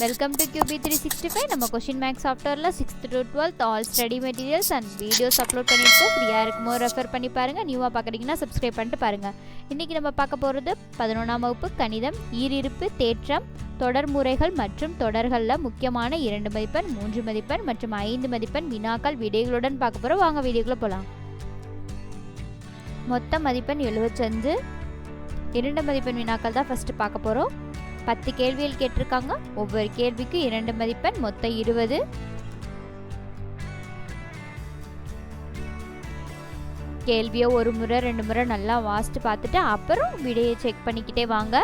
Welcome to QB three sixty five நம்ம question maths சாஃப்ட்வேரில் sixth to twelfth all study materials and videos upload பண்ணியிருக்கோம். ஃப்ரீயாக இருக்கும்போது refer பண்ணி பாருங்கள் நியூவாக பார்க்குறீங்கன்னா சப்ஸ்கிரைப் பண்ணிட்டு பாருங்கள் இன்றைக்கி நம்ம பார்க்க போகிறது பதினொன்றாம் வகுப்பு கணிதம் ஈரிருப்பு தேற்றம் தொடர் முறைகள் மற்றும் தொடர்களில் முக்கியமான இரண்டு மதிப்பெண் மூன்று மதிப்பெண் மற்றும் ஐந்து மதிப்பெண் வினாக்கள் விடைகளுடன் பார்க்க போகிறோம் வாங்க வீடியோக்குள்ளே போகலாம் மொத்த மதிப்பெண் எழுபத்தஞ்சு இரண்டு மதிப்பெண் வினாக்கள் தான் ஃபஸ்ட்டு பார்க்க போகிறோம் பத்து கேள்விகள் கேட்டிருக்காங்க. ஒவ்வொரு கேள்விக்கும் இரண்டு மதிப்பெண் மொத்தம் இருபது. கேள்வியை ஒரு முறை ரெண்டு முறை நல்லா வாசித்து பார்த்துட்டு அப்புறம் விடையை செக் பண்ணிக்கிட்டே வாங்க.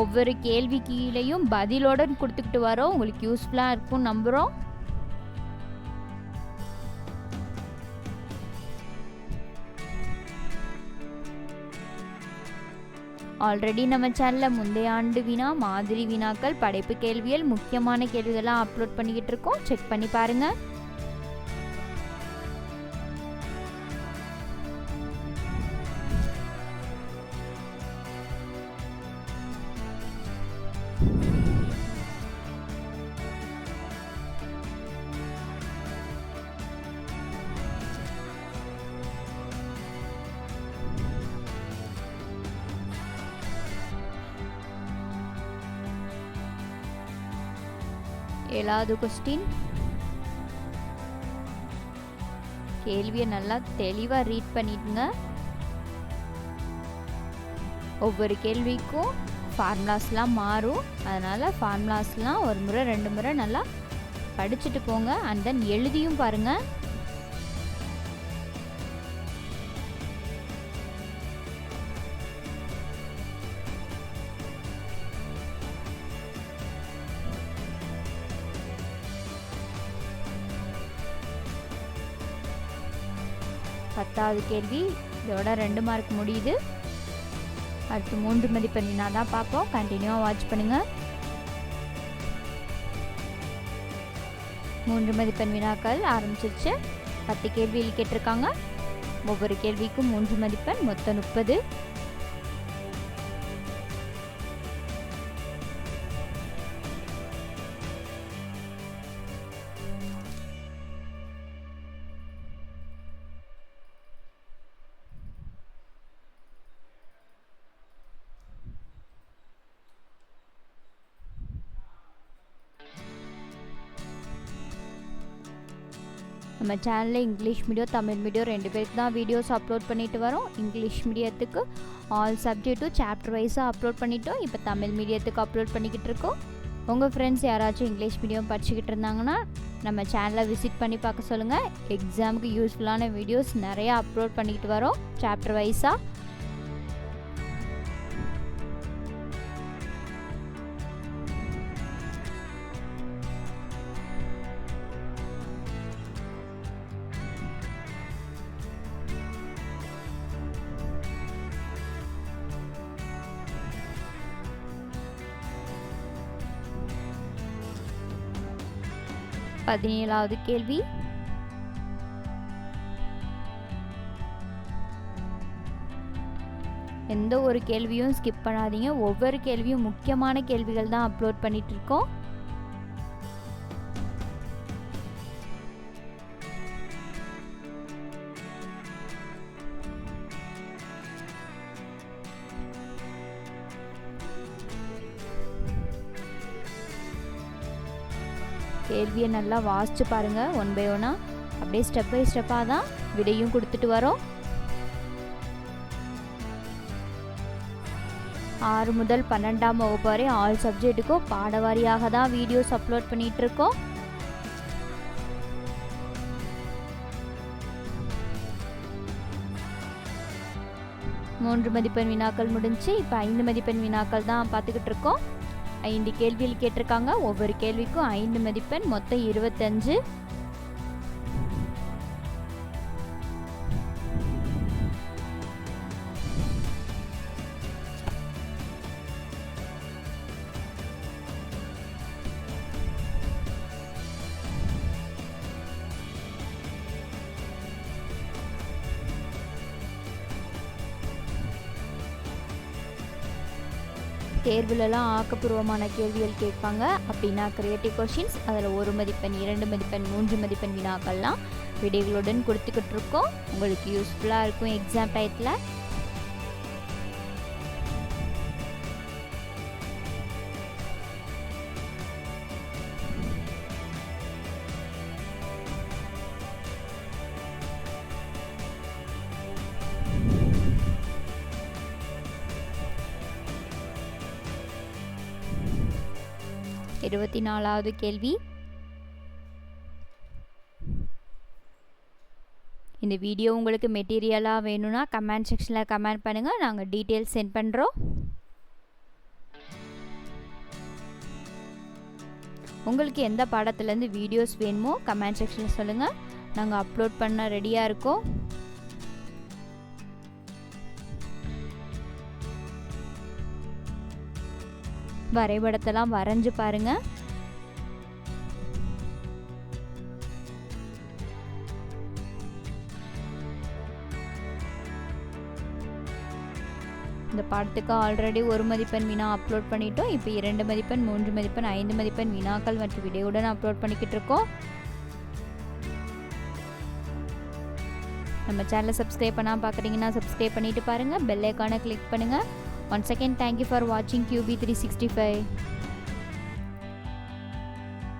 ஒவ்வொரு கேள்வி கீழேயும் பதிலோட கொடுத்துக்கிட்டு வரோம். உங்களுக்கு யூஸ்ஃபுல்லாக இருக்கும் நம்புகிறோம் ஆல்ரெடி நம்ம சேனலில் முந்தைய ஆண்டு வினா மாதிரி வினாக்கள் படைப்பு கேள்விகள் முக்கியமான கேள்விகளாக அப்லோட் பண்ணிக்கிட்டு இருக்கோம். செக் பண்ணி பாருங்கள் ஏழாவது கொஸ்டின் கேள்வியை நல்லா தெளிவாக ரீட் பண்ணிடுங்க. ஒவ்வொரு கேள்விக்கும் ஃபார்முலாஸ்லாம் மாறும். அதனால் ஃபார்முலாஸ்லாம் ஒரு முறை ரெண்டு முறை நல்லா படிச்சுட்டு போங்க. அண்ட் தென் எழுதியும் பாருங்கள் பத்தாவது கேள்வி. இதோட ரெண்டு மார்க் முடியுது. அடுத்து மூன்று மதிப்பெண் வினா தான் பார்ப்போம் கண்டினியூவாக வாட்ச் பண்ணுங்கள் மூன்று மதிப்பெண் வினாக்கள் ஆரம்பிச்சிருச்சு. பத்து கேள்வியில் கேட்டிருக்காங்க. ஒவ்வொரு கேள்விக்கும் மூன்று மதிப்பெண் மொத்தம் முப்பது. நம்ம சேனலில் இங்கிலீஷ் மீடியம் தமிழ் மீடியம் ரெண்டு பேருக்கு தான் வீடியோஸ் அப்லோட் பண்ணிட்டு வரோம். இங்கிலீஷ் மீடியத்துக்கு ஆல் சப்ஜெக்ட்டும் சாப்டர் வைஸாக அப்லோட் பண்ணிட்டோம். இப்போ தமிழ் மீடியத்துக்கு அப்லோட் பண்ணிக்கிட்டு இருக்கோம். உங்கள் ஃப்ரெண்ட்ஸ் யாராச்சும் இங்கிலீஷ் மீடியம் படிச்சுக்கிட்டு இருந்தாங்கன்னா நம்ம சேனலை விசிட் பண்ணி பார்க்க சொல்லுங்கள் எக்ஸாமுக்கு யூஸ்ஃபுல்லான வீடியோஸ் நிறையா அப்லோட் பண்ணிக்கிட்டு வரோம். சாப்டர் வைஸாக பதினேழாவது கேள்வி. எந்த ஒரு கேள்வியும் ஸ்கிப் பண்ணாதீங்க. ஒவ்வொரு கேள்வியும் முக்கியமான கேள்விகள் தான் அப்லோட் பண்ணிட்டு கேள்வியை நல்லா வாசித்து பாருங்கள் ஒன் பை ஒன்னாக அப்படியே ஸ்டெப் பை ஸ்டெப்பாக தான் விடையும் கொடுத்துட்டு வரோம். ஆறு முதல் பன்னெண்டாம் வகுப்பு வரை ஆல் சப்ஜெக்ட்டுக்கும் பாடவாரியாக தான் வீடியோஸ் அப்லோட் பண்ணிகிட்டு இருக்கோம் மூன்று மதிப்பெண் வினாக்கள் முடிஞ்சு இப்போ ஐந்து மதிப்பெண் வினாக்கள் தான் பார்த்துக்கிட்டு இருக்கோம். ஐந்து கேள்வியில் கேட்டிருக்காங்க. ஒவ்வொரு கேள்விக்கும் ஐந்து மதிப்பெண் மொத்தம் இருபத்தஞ்சு. தேர்வுலலாம் ஆக்கப்பூர்வமான கேள்விகள் கேட்பாங்க. அப்படின்னா கிரியேட்டிவ் கொஷின்ஸ் அதில் ஒரு மதிப்பெண் இரண்டு மதிப்பெண் மூன்று மதிப்பெண் வினாக்கள்லாம் விடைகளுடன் கொடுத்துக்கிட்டு இருக்கோம் உங்களுக்கு யூஸ்ஃபுல்லாக இருக்கும் எக்ஸாம் டயத்தில் இருபத்தி நாலாவது கேள்வி. இந்த வீடியோ உங்களுக்கு மெட்டீரியலாக வேணும்னா கமெண்ட் செக்ஷனில் கமெண்ட் பண்ணுங்கள் நாங்கள் டீட்டெயில்ஸ் சென்ட் பண்ணுறோம் உங்களுக்கு எந்த பாடத்துலேருந்து வீடியோஸ் வேணுமோ கமெண்ட் செக்ஷனில் சொல்லுங்கள் நாங்கள் அப்லோட் பண்ண ரெடியாக இருக்கோம். வரைபடத்தெல்லாம் வரைஞ்சு பாருங்கள் இந்த பாடத்துக்கு ஆல்ரெடி ஒரு மதிப்பெண் வினா அப்லோட் பண்ணிட்டோம். இப்போ இரண்டு மதிப்பெண் மூன்று மதிப்பெண் ஐந்து மதிப்பெண் வினாக்கள் மற்றும் விடையுடன் அப்லோட் பண்ணிக்கிட்டு இருக்கோம். நம்ம சேனலை சப்ஸ்கிரைப் பண்ணால் பார்க்குறீங்கன்னா சப்ஸ்கிரைப் பண்ணிட்டு பாருங்கள் பெல் ஐக்கானை கிளிக் பண்ணுங்கள் one second thank you for வாட்சிங் கியூபி த்ரீ சிக்ஸ்டி ஃபைவ்